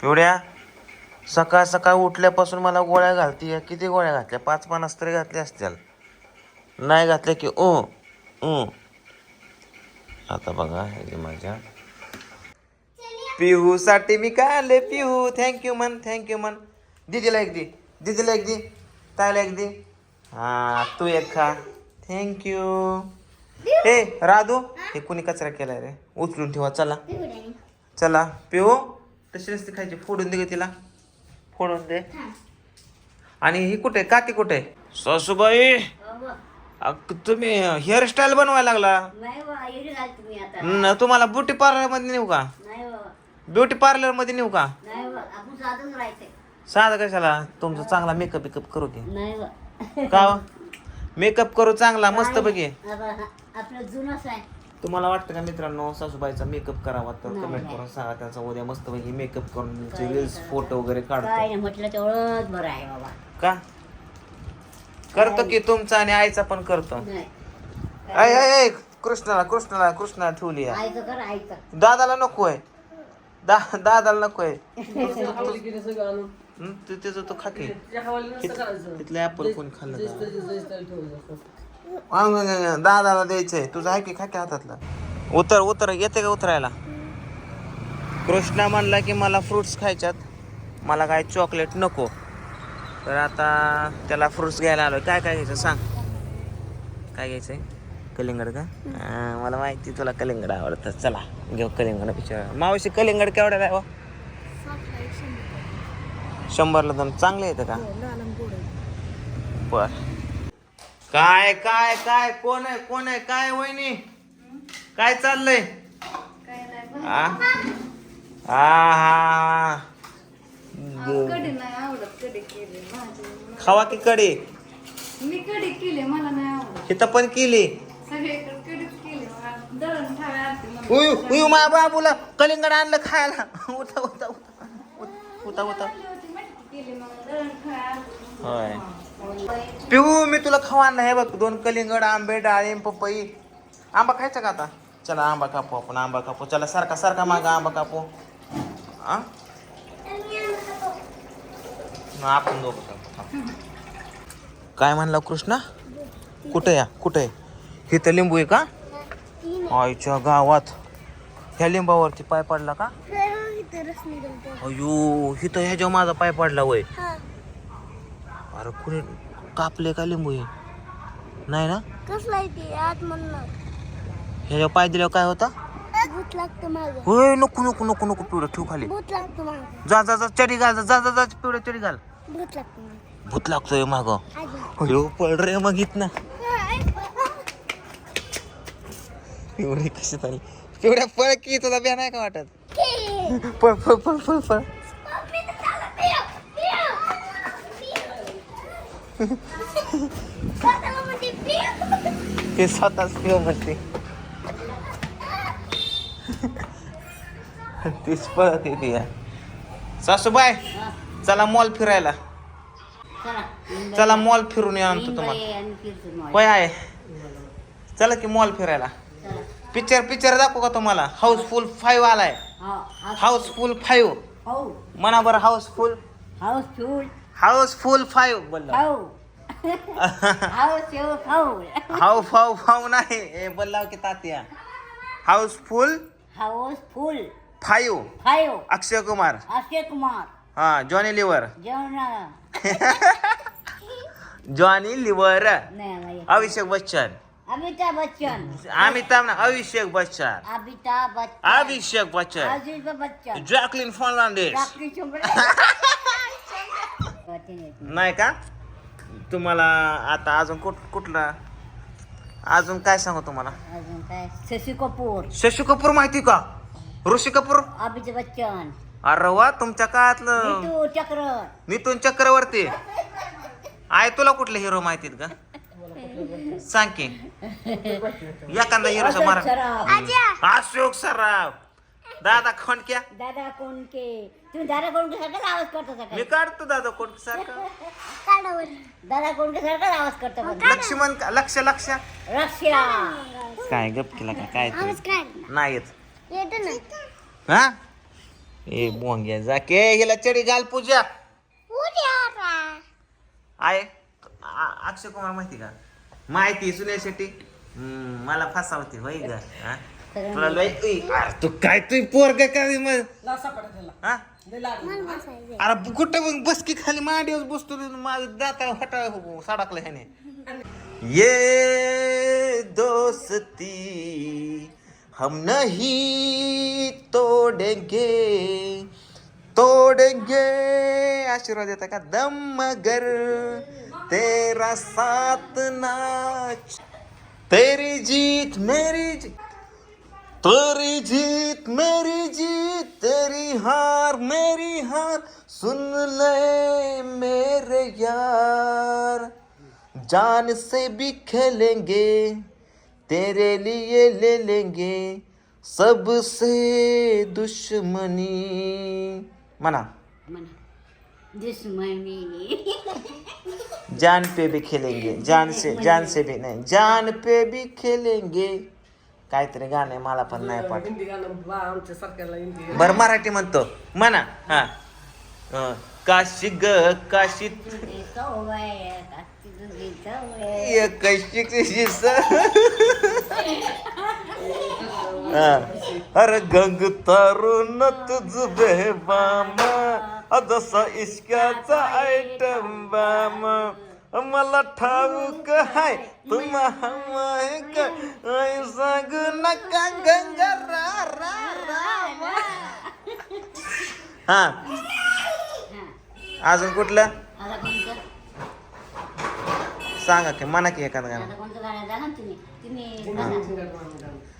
पिवड्या सकाळ सकाळ उठल्यापासून मला गोळ्या घालते किती गोळ्या घातल्या? पाच पन्नास तरी घातल्या असतील. नाही घातल्या की ओ ओ. आता बघा हे माझ्या. पिहू साठी मी काय आणले पिहू. थँक्यू मन थँक्यू मन दीदीला एक दे. दीदीला एक दे. ताईला एक दे. हा तू एक खा. थँक्यू हे राधू हे कुणी कचरा केलाय रे? उचलून ठेवा चला. चला. पिहू तशी नसते खायची. फोडून दे ग तिला. फोडून दे. आणि ही कुठे? काकी कुठे? सासूबाई अग, तुम्ही हेअरस्टाईल बनवायला लागला. नाही आता. न तुम्हाला ब्युटी पार्लरमध्ये नेऊ का? नाही ब्युटी पार्लरमध्ये नेऊ का? नाही बा आपण साधच राहायचंय. साधं कशाला? तुमचा चांगला मेकअप बिकअप करू दे नाही बा. का मेकअप करू चांगला मस्त बघे आता आपलं जुनच आहे. तुम्हाला वाटतं का मित्रांनो सासूबाईचा मेकअप करावा तर नाही, कमेंट नाही. करून सांगा. त्यांचा उद्या मस्त पैकी मेकअप करून रील्स फोटो वगैरे काढतो. नाही म्हटलं तेवढंच बरं आहे बाबा. का? करतो की तुमचा आणि आईचा पण करतो. नाही. ऐ ऐ कृष्णाला कृष्णाला कृष्णाला ठेवली आहे आईचं कर आईचं दादाला नको आहे. दा दादाला नको आहे. हं, ते- त्याचं तो खाके तिथलं ऍपल कोणी खाल्लं का? दादाला द्यायचंय. तुझं आहे की खाके हातातला. उतर उतर येते का उतरायला? कृष्णा म्हणला की मला फ्रुट्स खायच्यात. मला काय चॉकलेट नको. तर आता त्याला फ्रुट्स घ्यायला आलोय. काय काय घ्यायचं सांग. काय घ्यायचंय? कलिंगड का? हा, मला माहिती तुला कलिंगड आवडतं. चला घेऊ कलिंगड पिक्चर मावशी कलिंगड केवढ्याला आहे हो? शंभरला दोन. चांगले येतं का? बर. काय काय काय कोण आहे कोण आहे काय वहिनी? काय चाललंय? आ? आ, हा. कढी नाही आवडत कढी केली भाजी खावा की कडी मी कढी केली मला नाही आवडत. पण केली? सगळीकडे कढीच केली. मला दळण ठेवाय आरती म्हणून. उयू उयू माझ्या बाबूला कलिंगड आणलं खायला. केली मग दळण ठेवाय आरती होय. पिऊ मी तुला खावा आणलं. हे बघ दोन कलिंगड आंबे डाळिंब पपई. आंबा खायचा का आता? चला आंबा कापू आपण आंबा कापू. चला सारखा सारखा मागा आंबा कापू. आ? आपण दोघं कापू. काय म्हणला कृष्णा? कुठे या? कुठे? इथं लिंबू आहे का? आईच्या गावात. ह्या लिंबावरती पाय पडला का? अयो इथं ह्याच्या माझा पाय पडला वय. अरे कुणी कापले का लिंबू हे? नाही ना? कसला आहे ते? आत म्हणणार ह्याच्या पाय दिल्यावर काय होता? भूत लागतं माग. होय नको नको नको नको पिवळं ठेव खाली. भूत लागतं माग. जा जा जा चडी घाल जा जा जा जा पिवळं चडी घाल. भूत लागतं माग. भूत लागतोय माग. आजी. अयो पळ रे मग ना पिवळी कशी झाली? पिवळ्या पळ की तुला बिया नाही का वाटत? पळ पळ पळ पळ पळ. ते स्वतःच पिव म्हणते. तीच पळत येते या. सासूबाई चला मॉल फिरायला. चला चला मॉल फिरून या आणतो तुम्हाला. होय आहे. चला की मॉल फिरायला. पिक्चर पिक्चर दाखवू का तुम्हाला? हाऊसफुल फाईव्ह आलाय. हा, हाऊस- हाऊसफुल फाईव्ह. हाऊ. म्हणा बरं हाऊसफुल. हाऊसफुल. हाऊसफुल फाईव्ह बोलला. खाऊ हाऊस खाऊ हाऊ फाऊ फाऊ नाही. ए बोलला की Tatya. Housefull Housefull five. Five. Akshay Kumar. Akshay Kumar. हा जॉनी लिव्हर. जेवण जॉनी लिव्हर. नाही. अभिषेक बच्चन. अमिताभ बच्चन. अमिताभ ना अभिषेक बच्चन. अमिताभ बच्चन. अभिषेक बच्चन. अजित बच्चन. जॅकलिन फर्नांडिस. डॉक्टर चोपडे नाही का? तुम्हाला आता अजून कुठ कुठला? अजून काय सांगू तुम्हाला? अजून काय? शशी कपूर. शशी कपूर माहिती का? ऋषी कपूर? अमिताभ बच्चन. अरे वा तुमच्या काळातलं नीतू चक्र. नितून चक्रवर्ती. आहे तुला कुठले हिरो माहितीत का? सांग की. एखादा हिरो मारा सराफ. अशोक सराफ. दादा खोंडक्या दादा कोणके तुम्ही दादा कोणके सारखाच आवाज करता मी सकाळी काढतो दादा कोण सारखं. काढावर. दादा कोणके सारखाच आवाज करता पण लक्ष्मण का- लक्ष लक्ष. रशिया काय गप केला का? काय ते? आवाज काय नाही येत. येत ना. हा? ए बोंग्या जा के हिला चढी घाल पूजा. उद्या आहे आ- अक्षय कुमार माहिती का? माहिती सुनील शेट्टी हम्म, मला फसावते होय ग. हा? तुला लय उई, अरे तू काय तू पोरग काय मग? हा? मला बसायचंय. अरे कुठं मग बस की खाली? मांडीवर बसतो रे, माझं दाता हटा सडकलं ह्याने. ये दोस्ती हम नहीं तोडेंगे। तोडेंगे आशीर्वाद देता का? दम मगर तेरा साथ नाच तेरी जीत मेरी जीत। तेरी जीत मेरी जीत तेरी हार मेरी हार सुन ले मेरे यार जान से भी खेलेंगे तेरे लिए ले लेंगे सबसे दुश्मनी मना म्हणा दुश्मनी जान पे भी खेलेंगे जान से जान से भी नाही जान पे भी खेलेंगे काहीतरी गाणं मला पण नाही पाठ. हिंदी गाणं बा आमच्या सारख्याला हिंदी बर मराठी म्हणतो. म्हणा. हा. अं, काशी ग काशी. तुझी सवय काची तुझी सवय ये कशी कशी स. हा. अरे गंग तरुण तुझ बेबाम. जसा इश्काचा आयटम बाम. मला ठाऊक हाय तुम्हा का ऐ सांगू नका गंगा रा रा रा हा. अजून कुठलं? आता कोणतं? सांगा की म्हणा की एखादं गाणं. आता कोणतं गाणं जाणा तुम्ही. तुम्ही म्हणा.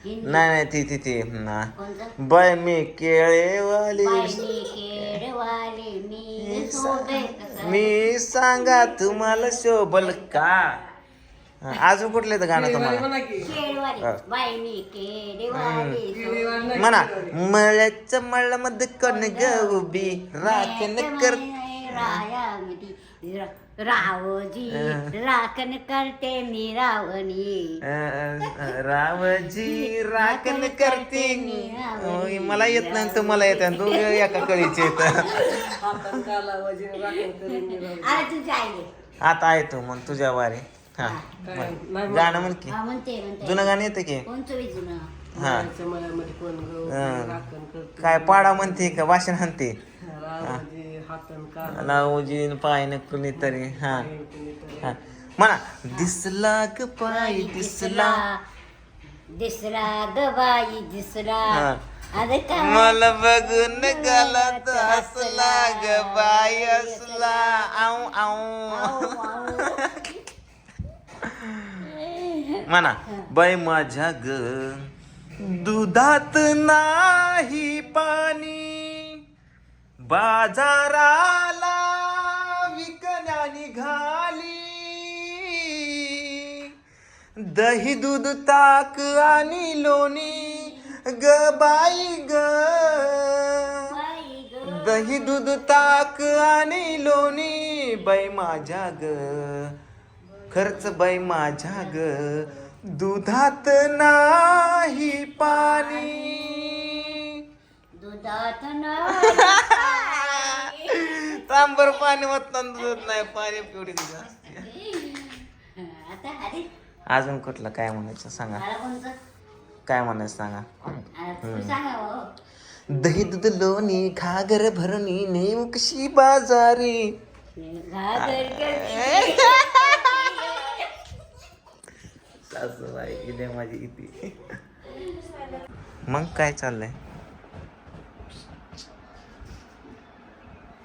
हिंदी. नाही नाही ती ती ती. ना. कोणतं? बाय मी केळेवाली. केडवाले मी सोबे कसं? मी सांगा तुम्हाला शोभल का? अजून कुठलं तर गाणं तुम्हाला? म्हणा म्हणा मळ्याच्या मळ्यामध्ये कोण ग उभी राखण कर रावजी राखण करते मी रावणी. रावजी राखण करते मी. मला येत नाही तुम्हाला येत दोघं एका कळीचे येत आता आहे तू मग तुझ्या वारी. हा. काय? म्हण. नाही गाणं म्हण की. हा म्हणते म्हणते. जुनं गाणं येतं की? कोणतं बी जुनं? हा. मळ्याच्या मळ्यामध्ये कोण गं हा. राखण करते काय पाडा म्हणते का? भाषण म्हणते रावजी हातन काला लावजी पाय कुणीतरी हा. हा. म्हणा दिसला ग पाय दिसला. दिसला. ग बाई दिसला. हा. अरे मला बघून गलत असला ग बाई असला. आऊ आऊ. म्हणा बाई माझ्या ग दुधात नाही पाणी. बाजाराला विकण्या निघाली दही दूध ताक आणि लोणी. ग बाई ग. बाई ग. दही दूध ताक आणि लोणी. बाई माझ्या ग खर्च बाई माझ्या ग. दुधात नाही पाणी. दुधात न तांबर पाणी होतं दूध नाही पाणी पिवडी असते. अजून कुठलं काय म्हणायचं सांगा? काय म्हणायचं सांगा? हो. दही दूध लोणी घागर भरणी नेमकशी बाजारी. सासूबाई इथे माझी इथे मग काय चाललंय?